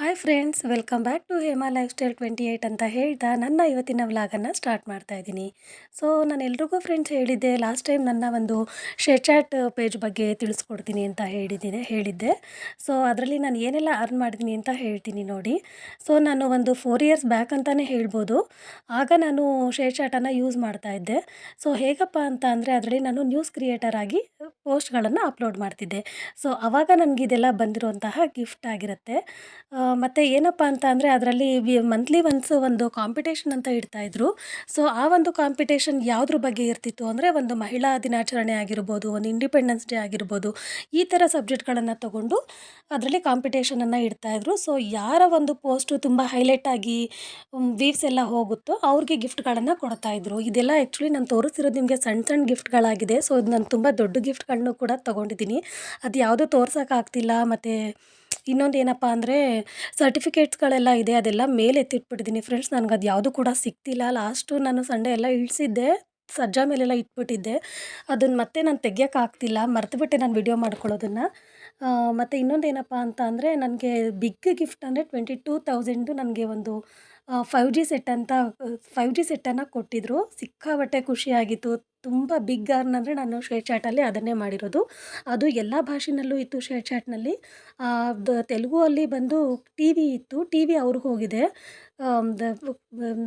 Hi friends welcome back to Hema lifestyle twenty eight ಅಂತ ಹೇಳ್ತಾ ನನ್ನ ಇವತ್ತಿನ ವ್ಲಾಗನ್ನು ಸ್ಟಾರ್ಟ್ ಮಾಡ್ತಾ ಇದ್ದೀನಿ. ಸೊ ನಾನು ಎಲ್ರಿಗೂ ಫ್ರೆಂಡ್ಸ್ ಹೇಳಿದ್ದೆ ಲಾಸ್ಟ್ ಟೈಮ್ ನನ್ನ ಒಂದು ಶೇರ್ ಚಾಟ್ ಪೇಜ್ ಬಗ್ಗೆ ತಿಳಿಸ್ಕೊಡ್ತೀನಿ ಅಂತ ಹೇಳಿದ್ದೀನಿ, ಹೇಳಿದ್ದೆ. ಸೊ ಅದರಲ್ಲಿ ನಾನು ಏನೆಲ್ಲ ಅರ್ನ್ ಮಾಡಿದ್ದೀನಿ ಅಂತ ಹೇಳ್ತೀನಿ ನೋಡಿ. ಸೊ ನಾನು ಒಂದು ಫೋರ್ ಇಯರ್ಸ್ ಬ್ಯಾಕ್ ಅಂತಲೇ ಹೇಳ್ಬೋದು. ಆಗ ನಾನು ಶೇರ್ಚಾಟನ್ನು ಯೂಸ್ ಮಾಡ್ತಾ ಇದ್ದೆ. ಸೊ ಹೇಗಪ್ಪ ಅಂತ ಅಂದರೆ ಅದರಲ್ಲಿ ನಾನು ನ್ಯೂಸ್ ಕ್ರಿಯೇಟರ್ ಆಗಿ ಪೋಸ್ಟ್ಗಳನ್ನು ಅಪ್ಲೋಡ್ ಮಾಡ್ತಿದ್ದೆ. ಸೊ ಆವಾಗ ನನಗಿದೆಲ್ಲ ಬಂದಿರುವಂತಹ ಗಿಫ್ಟ್ ಆಗಿರುತ್ತೆ. ಮತ್ತು ಏನಪ್ಪ ಅಂತ ಅಂದರೆ ಅದರಲ್ಲಿ ಮಂತ್ಲಿ ಒನ್ಸ್ ಒಂದು ಕಾಂಪಿಟೇಷನ್ ಅಂತ ಇಡ್ತಾಯಿದ್ರು ಸೊ ಆ ಒಂದು ಕಾಂಪಿಟೇಷನ್ ಯಾವುದ್ರ ಬಗ್ಗೆ ಇರ್ತಿತ್ತು ಅಂದರೆ ಒಂದು ಮಹಿಳಾ ದಿನಾಚರಣೆ ಆಗಿರ್ಬೋದು, ಒಂದು ಇಂಡಿಪೆಂಡೆನ್ಸ್ ಡೇ ಆಗಿರ್ಬೋದು, ಈ ಥರ ಸಬ್ಜೆಕ್ಟ್ಗಳನ್ನು ತಗೊಂಡು ಅದರಲ್ಲಿ ಕಾಂಪಿಟೇಷನನ್ನು ಇಡ್ತಾಯಿದ್ರು ಸೊ ಯಾರ ಒಂದು ಪೋಸ್ಟು ತುಂಬ ಹೈಲೈಟ್ ಆಗಿ ವೀವ್ಸ್ ಎಲ್ಲ ಹೋಗುತ್ತೋ ಅವ್ರಿಗೆ ಗಿಫ್ಟ್ಗಳನ್ನು ಕೊಡ್ತಾಯಿದ್ರು ಇದೆಲ್ಲ ಆ್ಯಕ್ಚುಲಿ ನಾನು ತೋರಿಸಿರೋದು ನಿಮಗೆ ಸಣ್ಣ ಸಣ್ಣ ಗಿಫ್ಟ್ಗಳಾಗಿದೆ ಸೊ ನಾನು ತುಂಬ ದೊಡ್ಡ ಗಿಫ್ಟ್ಗಳನ್ನೂ ಕೂಡ ತೊಗೊಂಡಿದ್ದೀನಿ. ಅದು ಯಾವುದೂ ತೋರ್ಸೋಕ್ಕಾಗ್ತಿಲ್ಲ ಮತ್ತು ಇನ್ನೊಂದು ಏನಪ್ಪ ಅಂದರೆ ಸರ್ಟಿಫಿಕೇಟ್ಸ್ಗಳೆಲ್ಲ ಇದೆ, ಅದೆಲ್ಲ ಮೇಲೆ ಎತ್ತಿಟ್ಬಿಟ್ಟಿದ್ದೀನಿ ಫ್ರೆಂಡ್ಸ್ ನನಗೆ ಅದು ಯಾವುದು ಕೂಡ ಸಿಗ್ತಿಲ್ಲ. ಲಾಸ್ಟು ನಾನು ಸಂಡೇ ಎಲ್ಲ ಇಳಿಸಿದ್ದೆ, ಸಜ್ಜಾ ಮೇಲೆಲ್ಲ ಇಟ್ಬಿಟ್ಟಿದ್ದೆ. ಅದನ್ನು ಮತ್ತೆ ನಾನು ತೆಗಿಯೋಕ್ಕಾಗ್ತಿಲ್ಲ ಮರ್ತುಬಿಟ್ಟೆ ನಾನು ವಿಡಿಯೋ ಮಾಡ್ಕೊಳ್ಳೋದನ್ನು. ಮತ್ತು ಇನ್ನೊಂದು ಏನಪ್ಪ ಅಂತ ಅಂದರೆ, ನನಗೆ ಬಿಗ್ ಗಿಫ್ಟ್ ಅಂದರೆ ಟ್ವೆಂಟಿ ಟೂ ತೌಸಂಡು ನನಗೆ ಒಂದು ಫೈವ್ ಜಿ ಸೆಟ್ ಅಂತ ಫೈವ್ ಜಿ ಸೆಟ್ಟನ್ನು ಕೊಟ್ಟಿದ್ದರು ಸಿಕ್ಕಾಪಟ್ಟೆ ಖುಷಿಯಾಗಿತ್ತು. ತುಂಬ ಬಿಗ್ ಗಾರ್ನ್ ಅಂದರೆ ನಾನು ಶೇರ್ ಚಾಟಲ್ಲಿ ಅದನ್ನೇ ಮಾಡಿರೋದು. ಅದು ಎಲ್ಲ ಭಾಷೆನಲ್ಲೂ ಇತ್ತು ಶೇರ್ ಚಾಟ್ನಲ್ಲಿ ತೆಲುಗು ಅಲ್ಲಿ ಬಂದು ಟಿ ವಿ ಇತ್ತು. ಟಿ ವಿ ಅವ್ರಿಗೆ ಹೋಗಿದೆ.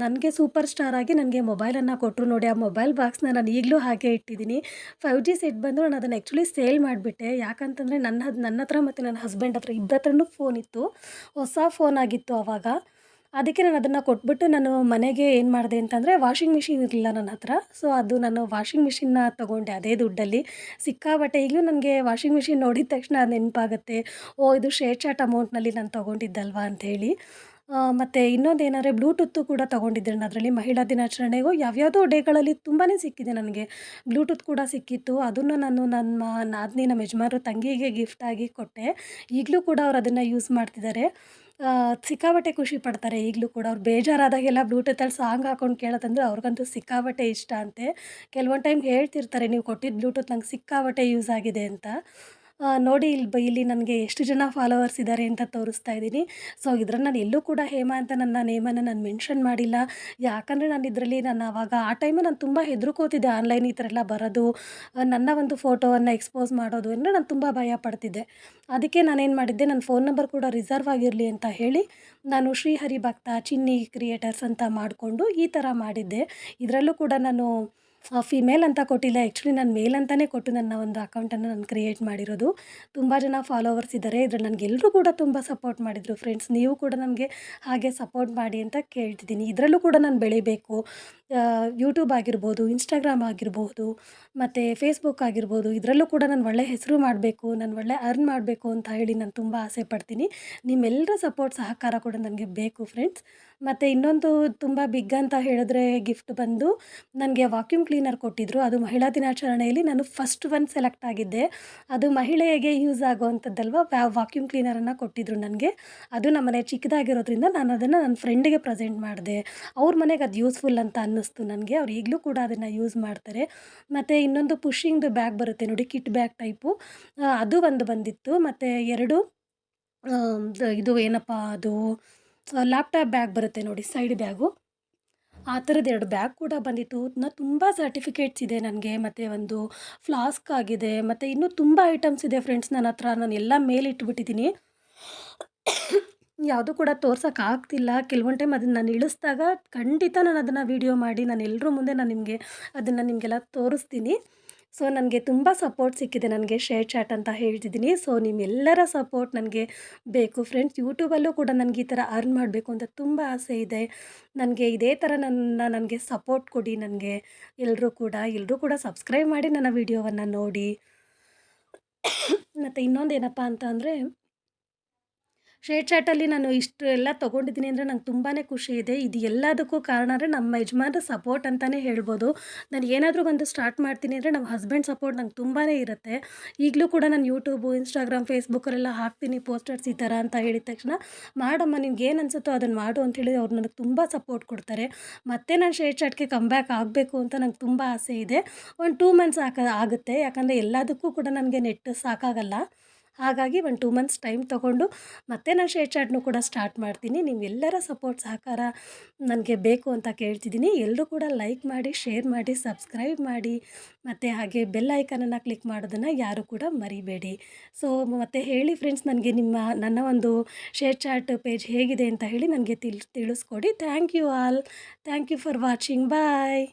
ನನಗೆ ಸೂಪರ್ ಸ್ಟಾರ್ ಆಗಿ ನನಗೆ ಮೊಬೈಲನ್ನು ಕೊಟ್ಟರು ನೋಡಿ. ಆ ಮೊಬೈಲ್ ಬಾಕ್ಸ್ನ ನಾನು ಈಗಲೂ ಹಾಗೆ ಇಟ್ಟಿದ್ದೀನಿ. ಫೈವ್ ಜಿ ಸೆಟ್ ಬಂದು ನಾನು ಅದನ್ನು ಆ್ಯಕ್ಚುಲಿ ಸೇಲ್ ಮಾಡಿಬಿಟ್ಟೆ. ಯಾಕಂತಂದರೆ ನನ್ನ ನನ್ನ ಹತ್ರ ಮತ್ತು ನನ್ನ ಹಸ್ಬೆಂಡ್ ಹತ್ರ ಇಬ್ಬರ ಹತ್ರನೂ ಫೋನ್ ಇತ್ತು. ಹೊಸ ಫೋನ್ ಆಗಿತ್ತು ಆವಾಗ ಅದಕ್ಕೆ ನಾನು ಅದನ್ನು ಕೊಟ್ಬಿಟ್ಟು ನಾನು ಮನೆಗೆ ಏನು ಮಾಡಿದೆ ಅಂತಂದರೆ ವಾಷಿಂಗ್ ಮಿಷಿನ್ ಇರಲಿಲ್ಲ ನನ್ನ ಹತ್ರ. ಸೊ ಅದು ನಾನು ವಾಷಿಂಗ್ ಮಿಷಿನ್ನ ತೊಗೊಂಡೆ ಅದೇ ದುಡ್ಡಲ್ಲಿ. ಸಿಕ್ಕಾಪಟ್ಟೆ ಈಗಲೂ ನನಗೆ ವಾಷಿಂಗ್ ಮಿಷಿನ್ ನೋಡಿದ ತಕ್ಷಣ ನೆನಪಾಗುತ್ತೆ. ಓ, ಇದು ಶೇಟ್ ಚಾಟ್ ಅಮೌಂಟ್ನಲ್ಲಿ ನಾನು ತೊಗೊಂಡಿದ್ದಲ್ವಾ ಅಂಥೇಳಿ ಮತ್ತು ಇನ್ನೊಂದು ಏನಂದರೆ ಬ್ಲೂಟೂತ್ತು ಕೂಡ ತೊಗೊಂಡಿದ್ದೆ ನಾನು ಅದರಲ್ಲಿ ಮಹಿಳಾ ದಿನಾಚರಣೆಗೂ. ಯಾವ್ಯಾವುದೋ ಡೇಗಳಲ್ಲಿ ತುಂಬಾ ಸಿಕ್ಕಿದೆ ನನಗೆ. ಬ್ಲೂಟೂತ್ ಕೂಡ ಸಿಕ್ಕಿತ್ತು. ಅದನ್ನು ನಾನು ನನ್ನ ನಾದಿನಿ ನಮ್ಮ ಯಜಮಾನರು ತಂಗಿಗೆ ಗಿಫ್ಟಾಗಿ ಕೊಟ್ಟೆ. ಈಗಲೂ ಕೂಡ ಅವ್ರು ಅದನ್ನು ಯೂಸ್ ಮಾಡ್ತಿದ್ದಾರೆ. ಸಿಕ್ಕಾಪಟ್ಟೆ ಖುಷಿ ಪಡ್ತಾರೆ ಈಗಲೂ ಕೂಡ. ಅವ್ರು ಬೇಜಾರಾದಾಗೆಲ್ಲ ಬ್ಲೂಟೂತಲ್ಲಿ ಸಾಂಗ್ ಹಾಕೊಂಡು ಕೇಳೋದಂದ್ರೆ ಅವ್ರಿಗಂತೂ ಸಿಕ್ಕಾಪಟ್ಟೆ ಇಷ್ಟ ಅಂತೆ. ಕೆಲವೊಂದು ಟೈಮ್ ಹೇಳ್ತಿರ್ತಾರೆ, ನೀವು ಕೊಟ್ಟಿದ್ದ ಬ್ಲೂಟೂತ್ ನಂಗೆ ಸಿಕ್ಕಾಪಟ್ಟೆ ಯೂಸ್ ಆಗಿದೆ ಅಂತ. ನೋಡಿ ಇಲ್ಲಿ ಬ, ಇಲ್ಲಿ ನನಗೆ ಎಷ್ಟು ಜನ ಫಾಲೋವರ್ಸ್ ಇದ್ದಾರೆ ಅಂತ ತೋರಿಸ್ತಾ ಇದ್ದೀನಿ. ಸೊ ಇದ್ರಲ್ಲಿ ನಾನು ಎಲ್ಲೂ ಕೂಡ ಹೇಮಾ ಅಂತ ನನ್ನ ನೇಮನ್ನು ನಾನು ಮೆನ್ಷನ್ ಮಾಡಿಲ್ಲ. ಯಾಕಂದರೆ ನಾನು ಇದರಲ್ಲಿ ನಾನು ಆವಾಗ ಆ ಟೈಮಲ್ಲಿ ನಾನು ತುಂಬ ಹೆದರ್ಕೋತಿದ್ದೆ ಆನ್ಲೈನ್ ಈ ಥರ ಎಲ್ಲ ಬರೋದು ನನ್ನ ಒಂದು ಫೋಟೋವನ್ನು ಎಕ್ಸ್ಪೋಸ್ ಮಾಡೋದು ಅಂದರೆ ನಾನು ತುಂಬ ಭಯ ಪಡ್ತಿದ್ದೆ. ಅದಕ್ಕೆ ನಾನೇನು ಮಾಡಿದ್ದೆ ನನ್ನ ಫೋನ್ ನಂಬರ್ ಕೂಡ ರಿಸರ್ವ್ ಆಗಿರಲಿ ಅಂತ ಹೇಳಿ ನಾನು ಶ್ರೀಹರಿ ಭಕ್ತ ಚಿನ್ನಿ ಕ್ರಿಯೇಟರ್ಸ್ ಅಂತ ಮಾಡಿಕೊಂಡು ಈ ಥರ ಮಾಡಿದ್ದೆ. ಇದರಲ್ಲೂ ಕೂಡ ನಾನು ಫಿಮೇಲ್ ಅಂತ ಕೊಟ್ಟಿಲ್ಲ. ಆ್ಯಕ್ಚುಲಿ ನಾನು ಮೇಲ್ ಅಂತಲೇ ಕೊಟ್ಟು ನನ್ನ ಒಂದು ಅಕೌಂಟನ್ನು ನಾನು ಕ್ರಿಯೇಟ್ ಮಾಡಿರೋದು. ತುಂಬ ಜನ ಫಾಲೋವರ್ಸ್ ಇದ್ದಾರೆ ಇದ್ರಲ್ಲಿ ನನಗೆ ಎಲ್ಲರೂ ಕೂಡ ತುಂಬ ಸಪೋರ್ಟ್ ಮಾಡಿದರು ಫ್ರೆಂಡ್ಸ್ ನೀವು ಕೂಡ ನನಗೆ ಹಾಗೆ ಸಪೋರ್ಟ್ ಮಾಡಿ ಅಂತ ಕೇಳ್ತಿದ್ದೀನಿ. ಇದರಲ್ಲೂ ಕೂಡ ನಾನು ಬೆಳಿಬೇಕು. ಯೂಟ್ಯೂಬ್ ಆಗಿರ್ಬೋದು ಇನ್ಸ್ಟಾಗ್ರಾಮ್ ಆಗಿರ್ಬೋದು, ಮತ್ತು ಫೇಸ್ಬುಕ್ ಆಗಿರ್ಬೋದು, ಇದರಲ್ಲೂ ಕೂಡ ನಾನು ಒಳ್ಳೆ ಹೆಸರು ಮಾಡಬೇಕು, ನಾನು ಒಳ್ಳೆ ಅರ್ನ್ ಮಾಡಬೇಕು ಅಂತ ಹೇಳಿ ನಾನು ತುಂಬ ಆಸೆ ಪಡ್ತೀನಿ. ನಿಮ್ಮೆಲ್ಲರ ಸಪೋರ್ಟ್ ಸಹಕಾರ ಕೂಡ ನನಗೆ ಬೇಕು ಫ್ರೆಂಡ್ಸ್ ಮತ್ತು ಇನ್ನೊಂದು ತುಂಬ ಬಿಗ್ ಅಂತ ಹೇಳಿದ್ರೆ ಗಿಫ್ಟ್ ಬಂದು, ನನಗೆ ವಾಕ್ಯೂಮ್ ಕ್ಲೀನರ್ ಕೊಟ್ಟಿದ್ದರು ಅದು ಮಹಿಳಾ ದಿನಾಚರಣೆಯಲ್ಲಿ ನಾನು ಫಸ್ಟ್ ಒನ್ ಸೆಲೆಕ್ಟ್ ಆಗಿದ್ದೆ. ಅದು ಮಹಿಳೆಯರಿಗೆ ಯೂಸ್ ಆಗುವಂಥದ್ದಲ್ವ ವ್ಯಾ ವಾಕ್ಯೂಮ್ ಕ್ಲೀನರನ್ನು ಕೊಟ್ಟಿದ್ದರು ನನಗೆ. ಅದು ನಮ್ಮ ಮನೆ ಚಿಕ್ಕದಾಗಿರೋದ್ರಿಂದ ನಾನು ಅದನ್ನು ನನ್ನ ಫ್ರೆಂಡಿಗೆ ಪ್ರೆಸೆಂಟ್ ಮಾಡಿದೆ. ಅವ್ರ ಮನೆಗೆ ಅದು ಯೂಸ್ಫುಲ್ ಅಂತ ಅನ್ನಿಸ್ತು ನನಗೆ. ಅವ್ರು ಈಗಲೂ ಕೂಡ ಅದನ್ನು ಯೂಸ್ ಮಾಡ್ತಾರೆ. ಮತ್ತು ಇನ್ನೊಂದು ಪುಷಿಂಗ್ದು ಬ್ಯಾಗ್ ಬರುತ್ತೆ ನೋಡಿ ಕಿಟ್ ಬ್ಯಾಗ್ ಟೈಪು ಅದು ಒಂದು ಬಂದಿತ್ತು. ಮತ್ತು ಎರಡು ಇದು ಏನಪ್ಪ ಅದು ಲ್ಯಾಪ್ಟಾಪ್ ಬ್ಯಾಗ್ ಬರುತ್ತೆ ನೋಡಿ ಸೈಡ್ ಬ್ಯಾಗು ಆ ಥರದ್ದು ಎರಡು ಬ್ಯಾಗ್ ಕೂಡ ಬಂದಿತ್ತು. ನಾ ತುಂಬ ಸರ್ಟಿಫಿಕೇಟ್ಸ್ ಇದೆ ನನಗೆ, ಮತ್ತು ಒಂದು ಫ್ಲಾಸ್ಕ್ ಆಗಿದೆ, ಮತ್ತು ಇನ್ನೂ ತುಂಬ ಐಟಮ್ಸ್ ಇದೆ ಫ್ರೆಂಡ್ಸ್ ನನ್ನ ಹತ್ರ. ನಾನು ಎಲ್ಲ ಮೇಲಿಟ್ಬಿಟ್ಟಿದ್ದೀನಿ ಯಾವುದೂ ಕೂಡ ತೋರ್ಸೋಕ್ಕಾಗ್ತಿಲ್ಲ ಕೆಲವೊಂದು ಟೈಮ್ ಅದನ್ನು ನಾನು ಇಳಿಸ್ದಾಗ ಖಂಡಿತ ನಾನು ಅದನ್ನು ವೀಡಿಯೋ ಮಾಡಿ, ನಾನು ಎಲ್ಲರೂ ಮುಂದೆ ನಾನು ನಿಮಗೆ ಅದನ್ನು ನಿಮಗೆಲ್ಲ ತೋರಿಸ್ತೀನಿ. ಸೊ ನನಗೆ ತುಂಬ ಸಪೋರ್ಟ್ ಸಿಕ್ಕಿದೆ ನನಗೆ ಶೇರ್ ಚಾಟ್ ಅಂತ ಹೇಳ್ತಿದ್ದೀನಿ. ಸೊ ನಿಮ್ಮೆಲ್ಲರ ಸಪೋರ್ಟ್ ನನಗೆ ಬೇಕು. ಫ್ರೆಂಡ್ಸ್, ಯೂಟ್ಯೂಬಲ್ಲೂ ಕೂಡ ನನಗೆ ಈ ಥರ ಅರ್ನ್ ಮಾಡಬೇಕು ಅಂತ ತುಂಬ ಆಸೆ ಇದೆ. ನನಗೆ ಇದೇ ಥರ ನನ್ನ ನನಗೆ ಸಪೋರ್ಟ್ ಕೊಡಿ ನನಗೆ. ಎಲ್ಲರೂ ಕೂಡ ಎಲ್ಲರೂ ಕೂಡ ಸಬ್ಸ್ಕ್ರೈಬ್ ಮಾಡಿ ನನ್ನ ವಿಡಿಯೋವನ್ನು ನೋಡಿ. ಮತ್ತು ಇನ್ನೊಂದು ಏನಪ್ಪ ಅಂತ ಅಂದರೆ ಶೇರ್ ಚಾಟಲ್ಲಿ ನಾನು ಇಷ್ಟು ಎಲ್ಲ ತೊಗೊಂಡಿದ್ದೀನಿ ಅಂದರೆ ನಂಗೆ ತುಂಬಾ ಖುಷಿ ಇದೆ. ಇದು ಎಲ್ಲದಕ್ಕೂ ಕಾರಣ ಅಂದರೆ ನಮ್ಮ ಯಜಮಾನ್ರ ಸಪೋರ್ಟ್ ಅಂತಲೇ ಹೇಳ್ಬೋದು. ನಾನು ಏನಾದರೂ ಒಂದು ಸ್ಟಾರ್ಟ್ ಮಾಡ್ತೀನಿ ಅಂದರೆ ನಮ್ಮ ಹಸ್ಬೆಂಡ್ ಸಪೋರ್ಟ್ ನಂಗೆ ತುಂಬಾ ಇರುತ್ತೆ. ಈಗಲೂ ಕೂಡ ನಾನು ಯೂಟ್ಯೂಬು ಇನ್ಸ್ಟಾಗ್ರಾಮ್ ಫೇಸ್ಬುಕ್ಕಲ್ಲೆಲ್ಲ ಹಾಕ್ತೀನಿ ಪೋಸ್ಟರ್ಸ್ ಈ ಥರ ಅಂತ ಹೇಳಿದ ತಕ್ಷಣ, ಮಾಡಮ್ಮ ನಿಮ್ಗೆ ಏನು ಅನಿಸುತ್ತೋ ಅದನ್ನು ಮಾಡು ಅಂತೇಳಿ ಅವ್ರು ನನಗೆ ತುಂಬ ಸಪೋರ್ಟ್ ಕೊಡ್ತಾರೆ. ಮತ್ತೆ ನಾನು ಶೇರ್ ಚಾಟ್ಗೆ ಕಮ್ ಬ್ಯಾಕ್ ಆಗಬೇಕು ಅಂತ ನಂಗೆ ತುಂಬ ಆಸೆ ಇದೆ. ಒಂದು ಟೂ ಮಂತ್ಸ್ ಆಕ, ಆಗುತ್ತೆ. ಯಾಕಂದರೆ ಎಲ್ಲದಕ್ಕೂ ಕೂಡ ನನಗೆ ನೆಟ್ ಸಾಕಾಗಲ್ಲ. ಹಾಗಾಗಿ ಒಂದು ಟೂ ಮಂತ್ಸ್ ಟೈಮ್ ತೊಗೊಂಡು ಮತ್ತೆ ನಾನು ಶೇರ್ ಚಾಟ್ನು ಕೂಡ ಸ್ಟಾರ್ಟ್ ಮಾಡ್ತೀನಿ. ನಿಮ್ಮೆಲ್ಲರ ಸಪೋರ್ಟ್ ಸಹಕಾರ ನನಗೆ ಬೇಕು ಅಂತ ಕೇಳ್ತಿದ್ದೀನಿ. ಎಲ್ಲರೂ ಕೂಡ ಲೈಕ್ ಮಾಡಿ ಶೇರ್ ಮಾಡಿ ಸಬ್ಸ್ಕ್ರೈಬ್ ಮಾಡಿ, ಮತ್ತು ಹಾಗೆ ಬೆಲ್ ಐಕನನ್ನು ಕ್ಲಿಕ್ ಮಾಡೋದನ್ನು ಯಾರೂ ಕೂಡ ಮರಿಬೇಡಿ. ಸೊ ಮತ್ತು ಹೇಳಿ ಫ್ರೆಂಡ್ಸ್ ನನಗೆ ನಿಮ್ಮ, ನನ್ನ ಒಂದು ಶೇರ್ ಚಾಟ್ ಪೇಜ್ ಹೇಗಿದೆ ಅಂತ ಹೇಳಿ ನನಗೆ ತಿಳ್, ತಿಳಿಸ್ಕೊಡಿ. Thank you all thank you for watching bye